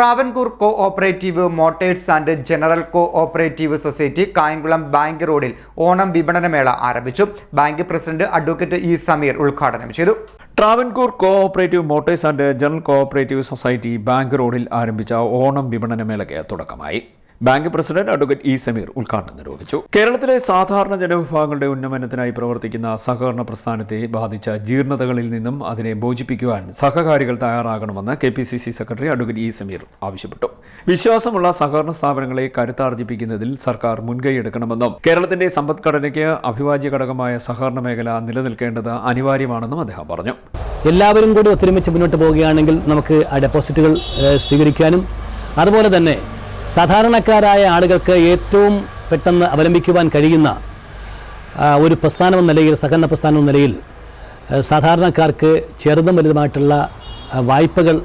Travancore cooperative motors and general cooperative society Kayamkulam bank റോഡിൽ ഓണം വിപണനമേള ആരംഭിച്ചു. Bank president advocate E Sameer ഉദ്ഘാടനം ചെയ്തു. Travancore cooperative motors and general cooperative society bank റോഡിൽ ആരംഭിച്ച ഓണം വിപണനമേളയ്ക്ക് തുടക്കമായി. Bank president advocate E Sameer ഉദ്ഘാടനം നിർവഹിച്ചു. കേരളത്തിലെ സാധാരണ ജനവിഭാഗങ്ങളുടെ ഉന്നമനത്തിനായി പ്രവർത്തിക്കുന്ന സഹകരണ പ്രസ്ഥാനത്തെ ബാധിച്ച ജീർണതകളിൽ നിന്നും അതിനെ മോചിപ്പിക്കുവാൻ സഹകാരികൾ തയ്യാറാകണമെന്ന് K P C C secretary advocate E Sameer ആവശ്യപ്പെട്ടു. വിശ്വാസമുള്ള സഹകരണ സ്ഥാപനങ്ങളെ കരുത്താർജിപ്പിക്കുന്നതിൽ സർക്കാർ മുൻകൈയെടുക്കണമെന്നും കേരളത്തിന്റെ സമ്പദ്ഘടനയ്ക്ക് അഭിവാജ്യ ഘടകമായ സഹകരണ മേഖല നിലനിൽക്കേണ്ടത് അനിവാര്യമാണെന്നും അദ്ദേഹം പറഞ്ഞു. എല്ലാവരും കൂടി ഒത്തൊരുമിച്ച് മുന്നോട്ട് പോവുകയാണെങ്കിൽ നമുക്ക് ആ ഡെപ്പോസിറ്റുകൾ സ്വീകരിക്കാനും അതുപോലെ തന്നെ സാധാരണക്കാരായ ആളുകൾക്ക് ഏറ്റവും പെട്ടെന്ന് അവലംബിക്കുവാൻ കഴിയുന്ന ഒരു പ്രസ്ഥാനം നിലയിൽ സഹകരണ പ്രസ്ഥാനം എന്ന നിലയിൽ സാധാരണക്കാർക്ക് ചെറുതും വലുതുമായിട്ടുള്ള വായ്പകൾ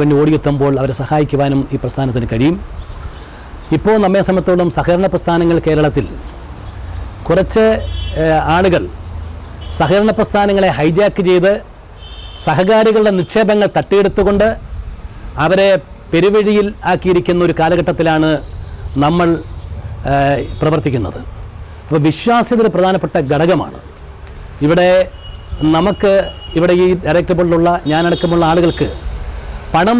വേണ്ടി ഓടിയെത്തുമ്പോൾ അവരെ സഹായിക്കുവാനും ഈ പ്രസ്ഥാനത്തിന് കഴിയും. ഇപ്പോൾ നമ്മെ സംബന്ധിച്ചോളം സഹകരണ പ്രസ്ഥാനങ്ങൾ കേരളത്തിൽ കുറച്ച് ആളുകൾ സഹകരണ പ്രസ്ഥാനങ്ങളെ ഹൈജാക്ക് ചെയ്ത് സഹകാരികളുടെ നിക്ഷേപങ്ങൾ തട്ടിയെടുത്തുകൊണ്ട് അവരെ പെരുവഴിയിൽ ആക്കിയിരിക്കുന്ന ഒരു കാലഘട്ടത്തിലാണ് നമ്മൾ പ്രവർത്തിക്കുന്നത്. അപ്പോൾ വിശ്വാസ്യത പ്രധാനപ്പെട്ട ഘടകമാണ്. ഇവിടെ നമുക്ക് ഇവിടെ ഈ ഡയറക്ടർ ഞാനടക്കമുള്ള ആളുകൾക്ക് പണം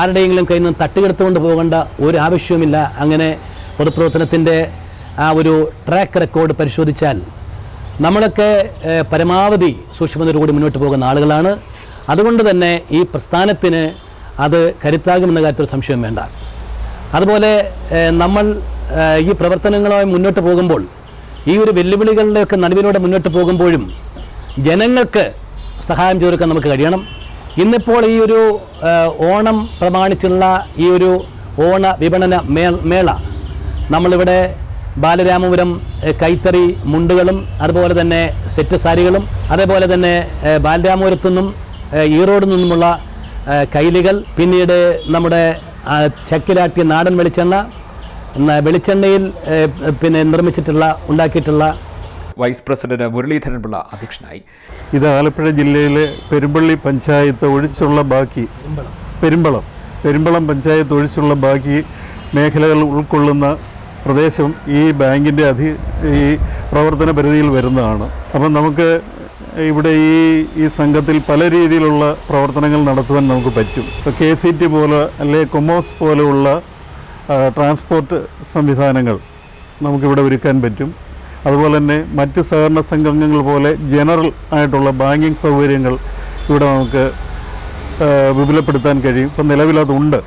ആരുടെയെങ്കിലും കയ്യിൽ നിന്ന് തട്ടിയെടുത്തുകൊണ്ട് പോകേണ്ട ഒരു ആവശ്യവുമില്ല. അങ്ങനെ പൊതുപ്രവർത്തനത്തിന്റെ ആ ഒരു ട്രാക്ക് റെക്കോർഡ് പരിശോധിച്ചാൽ നമ്മളൊക്കെ പരമാവധി സൂക്ഷ്മതയോടുകൂടി മുന്നോട്ട് പോകുന്ന ആളുകളാണ്. അതുകൊണ്ട് തന്നെ ഈ പ്രസ്ഥാനത്തിന് അത് കരുത്താകുമെന്ന കാര്യത്തിൽ സംശയം വേണ്ട. അതുപോലെ നമ്മൾ ഈ പ്രവർത്തനങ്ങളുമായി മുന്നോട്ട് പോകുമ്പോൾ ഈ ഒരു വെല്ലുവിളികളുടെയൊക്കെ നടുവിലൂടെ മുന്നോട്ട് പോകുമ്പോഴും ജനങ്ങൾക്ക് സഹായം ചെയ്തെടുക്കാൻ നമുക്ക് കഴിയണം. ഇന്നിപ്പോൾ ഈ ഒരു ഓണം പ്രമാണിച്ചുള്ള ഈ ഒരു ഓണ വിപണന മേള നമ്മളിവിടെ ബാലരാമപുരം കൈത്തറി മുണ്ടുകളും അതുപോലെ തന്നെ സെറ്റ് സാരികളും അതേപോലെ തന്നെ ബാലരാമപുരത്തു നിന്നും ഈറോഡിൽ നിന്നുമുള്ള കൈലികൾ പിന്നീട് നമ്മുടെ ചക്കിലാട്ടിയ നാടൻ വെളിച്ചെണ്ണ വെളിച്ചെണ്ണയിൽ പിന്നെ നിർമ്മിച്ചിട്ടുള്ള ഉണ്ടാക്കിയിട്ടുള്ള വൈസ് പ്രസിഡന്റ് മുരളീധരൻ പിള്ള അധ്യക്ഷനായി. ഇത് ആലപ്പുഴ ജില്ലയിലെ പെരുമ്പള്ളി പഞ്ചായത്ത് ഒഴിച്ചുള്ള ബാക്കി പെരുമ്പളം. പെരുമ്പളം പഞ്ചായത്ത് ഒഴിച്ചുള്ള ബാക്കി മേഖലകൾ ഉൾക്കൊള്ളുന്ന പ്രദേശം ഈ ബാങ്കിന്റെ അധി ഈ പ്രവർത്തന പരിധിയിൽ വരുന്നതാണ്. അപ്പം നമുക്ക് ഇവിടെ ഈ ഈ സംഘത്തിൽ പല രീതിയിലുള്ള പ്രവർത്തനങ്ങൾ നടത്തുവാൻ നമുക്ക് പറ്റും. ഇപ്പോൾ കെ സി ടി പോലെ അല്ലെങ്കിൽ കൊമോസ് പോലെയുള്ള ട്രാൻസ്പോർട്ട് സംവിധാനങ്ങൾ നമുക്കിവിടെ ഒരുക്കാൻ പറ്റും. അതുപോലെ തന്നെ മറ്റ് സഹകരണ സംഘങ്ങൾ പോലെ ജനറൽ ആയിട്ടുള്ള ബാങ്കിങ് സൗകര്യങ്ങൾ ഇവിടെ നമുക്ക് വിപുലപ്പെടുത്താൻ കഴിയും. ഇപ്പം നിലവിലതുണ്ട്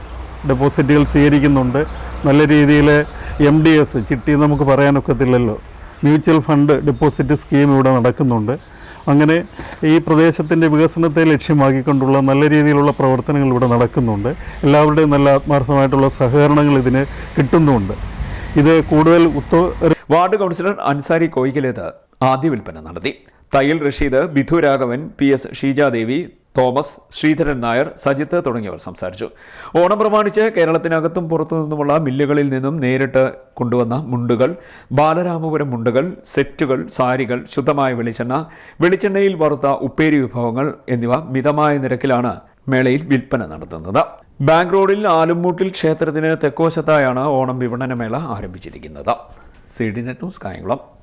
ഡെപ്പോസിറ്റുകൾ സ്വീകരിക്കുന്നുണ്ട്. നല്ല രീതിയിൽ എം ഡി എസ് ചിട്ടി നമുക്ക് പറയാനൊക്കത്തില്ലല്ലോ. മ്യൂച്വൽ ഫണ്ട് ഡെപ്പോസിറ്റ് സ്കീം ഇവിടെ നടക്കുന്നുണ്ട്. അങ്ങനെ ഈ പ്രദേശത്തിന്റെ വികസനത്തെ ലക്ഷ്യമാക്കിക്കൊണ്ടുള്ള നല്ല രീതിയിലുള്ള പ്രവർത്തനങ്ങൾ ഇവിടെ നടക്കുന്നുണ്ട്. എല്ലാവരുടെയും നല്ല ആത്മാർത്ഥമായിട്ടുള്ള സഹകരണങ്ങൾ ഇതിന് കിട്ടുന്നുമുണ്ട് ഇത് കൂടുതൽ വാർഡ് കൗൺസിലർ അൻസാരി കോയിക്കലേത് ആദ്യ വിൽപ്പന നടത്തി. തയ്യൽ റഷീദ് ബിധു രാഘവൻ പി എസ് ഷീജാദേവി തോമസ് ശ്രീധരൻ നായർ സജിത്ത് തുടങ്ങിയവർ സംസാരിച്ചു. ഓണം പ്രമാണിച്ച് കേരളത്തിനകത്തും പുറത്തു നിന്നുമുള്ള മില്ലുകളിൽ നിന്നും നേരിട്ട് കൊണ്ടുവന്ന മുണ്ടുകൾ ബാലരാമപുരം മുണ്ടുകൾ സെറ്റുകൾ സാരികൾ ശുദ്ധമായ വെളിച്ചെണ്ണ വെളിച്ചെണ്ണയിൽ വറുത്ത ഉപ്പേരി വിഭവങ്ങൾ എന്നിവ മിതമായ നിരക്കിലാണ് മേളയിൽ വിൽപ്പന നടത്തുന്നത്. ബാങ്ക് റോഡിൽ ആലുംമൂട്ടിൽ ക്ഷേത്രത്തിന് തെക്കുവശത്തായാണ് ഓണം വിപണന മേള ആരംഭിച്ചിരിക്കുന്നത്. C D net news Kayamkulam.